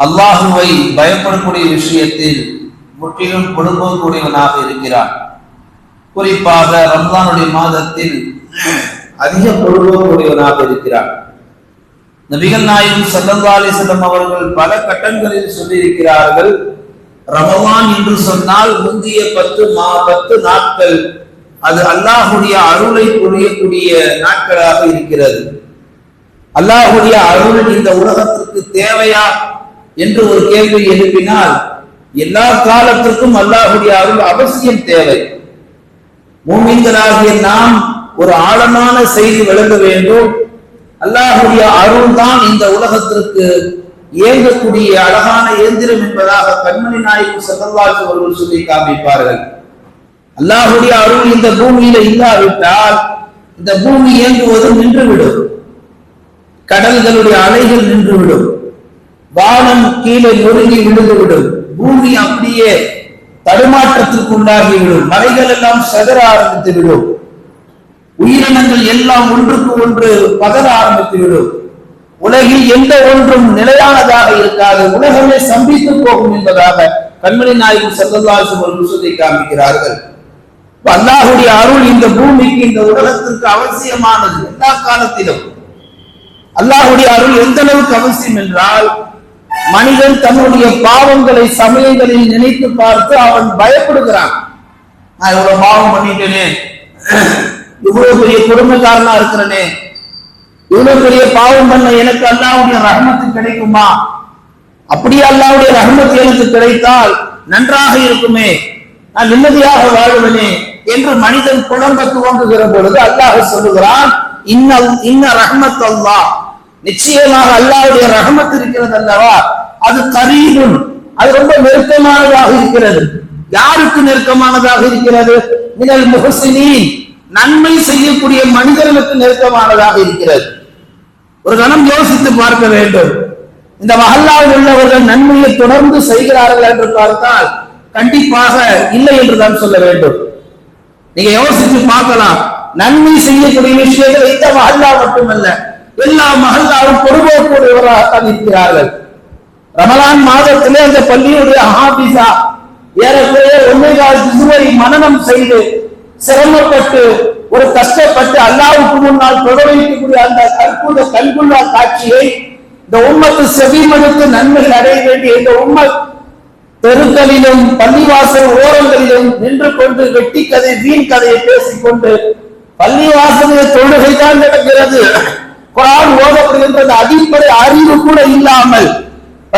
அல்லாஹுவை பயப்படக்கூடிய விஷயத்தில் முற்றிலும் கொடுக்கக்கூடியவனாக இருக்கிறான். குறிப்பாக ரம்லானுடைய மாதத்தில் அதிக கொடுக்கக்கூடியவனாக இருக்கிறார் நபிகள் நாயகம் சல்லல்லா அலிசல்லம் அவர்கள் பல கட்டங்களில் சொல்லியிருக்கிறார்கள் ரமவான் என்று சொன்னால் முந்தைய பத்து மா பத்து நாட்கள் அது அல்லாஹுடைய அருளை புரியக்கூடிய நாட்களாக இருக்கிறது. அல்லாஹுடைய அருள் இந்த உலகத்திற்கு தேவையா என்று ஒரு கேள்வி எழுப்பினால் எல்லா காலத்திற்கும் அல்லாஹுடைய அருள் அவசியம் தேவை. மூமின்களாகிய நாம் ஒரு ஆழமான செய்தி விளங்க வேண்டும். அல்லாஹுடைய அருள் தான் இந்த உலகத்திற்கு இயங்கக்கூடிய அழகான இயந்திரம் என்பதாக கண்மணி நாயகம் செல்லவாசி அவர்கள் சொல்லி காமிப்பார்கள். அல்லாஹுடைய அருள் இந்த பூமியில இல்லாவிட்டால் இந்த பூமி இயங்குவது நின்றுவிடும். கடல்களுடைய அலைகள் நின்றுவிடும். வானம் கீழே நொறுங்கி விழுந்துவிடும் பூமி அப்படியே தடுமாற்றத்திற்கு உண்டாகிவிடும் மலைகள் எல்லாம் சதர ஆரம்பித்து விடும். உயிரினங்கள் எல்லாம் ஒன்றுக்கு ஒன்று பதற ஆரம்பித்து விடும். உலகில் எந்த ஒன்றும் நிலையானதாக இருக்காது. உலகமே சம்பித்து போகும் என்பதாக கண்மணி நாயகம் செல்லல்லாசம் ஒரு சொல்லி காமிக்கிறார்கள் அல்லாஹுடைய அருள் இந்த பூமிக்கு இந்த உலகத்திற்கு அவசியமானது. எல்லா காலத்திலும். அல்லாஹுடைய அருள் எந்த அளவுக்கு அவசியம் என்றால் மனிதன் தன்னுடைய பாவங்களை சமயங்களில் நினைத்து பார்த்து அவன் பயப்படுகிறான். நான் இவ்வளவு பாவம் பண்ணிட்டேனே. இவ்வளவு பெரிய குடும்பக்காரனா இருக்கிறனே. இவ்வளவு பெரிய பாவம் பண்ண எனக்கு அல்லாவுடைய ரஹமத்து கிடைக்குமா? அப்படியே அல்லாவுடைய ரகமத்து எனக்கு கிடைத்தால் நன்றாக இருக்குமே. நான் நிம்மதியாக வாழ்வனே என்று மனிதன் குழம்ப துவங்குகிற பொழுது அல்லாஹ் சொல்லுகிறான் இன்ன இன்ன ரஹமத் அல்லாஹ் நிச்சயமாக அல்லாவுடைய ரஹமத் இருக்கிறது அல்லவா? அது கரீபும் அது ரொம்ப நெருக்கமானதாக இருக்கிறது. யாருக்கு நெருக்கமானதாக இருக்கிறது? மினல் முகசினீன் நன்மை செய்யக்கூடிய மனிதர்களுக்கு நெருக்கமானதாக இருக்கிறது. ஒரு கணம் யோசித்து பார்க்க வேண்டும். இந்த மகல்லாவில் உள்ளவர்கள் நன்மையை தொடர்ந்து செய்கிறார்கள் என்று பார்த்தால் கண்டிப்பாக இல்லை என்று தான் சொல்ல வேண்டும். நீங்க யோசித்து பார்க்கலாம். நன்மை செய்யக்கூடிய விஷயங்கள் இந்த மஹல்லா மட்டுமல்ல. எல்லா மகல்லாவும் பொறுப்போக்கூடியவராகத்தான் இருக்கிறார்கள். ரமலான் மாதத்திலே அந்த பள்ளியுடைய ஹாபிசா ஏறக்குறைய ஒன்னேகால் திசுவை மனநம் செய்து சிரமப்பட்டு ஒரு கஷ்டப்பட்டு அல்லாவுக்கு முன்னால் தொடரவைக்கக்கூடிய அந்த அற்புத கல்குல்லா காட்சியை இந்த உம்மத்து செவிமடுத்து நன்மைகள் அடைய வேண்டிய இந்த உம்ம தெருக்களிலும் பள்ளிவாசல் ஓரங்களிலும் நின்று கொண்டு வெட்டி கதை வீண் கதையை பேசிக்கொண்டு பள்ளிவாசலில் தொழுகை தான் நடக்கிறது. குரான் ஓதப்படுகின்ற அடிப்படை அறிவு கூட இல்லாமல்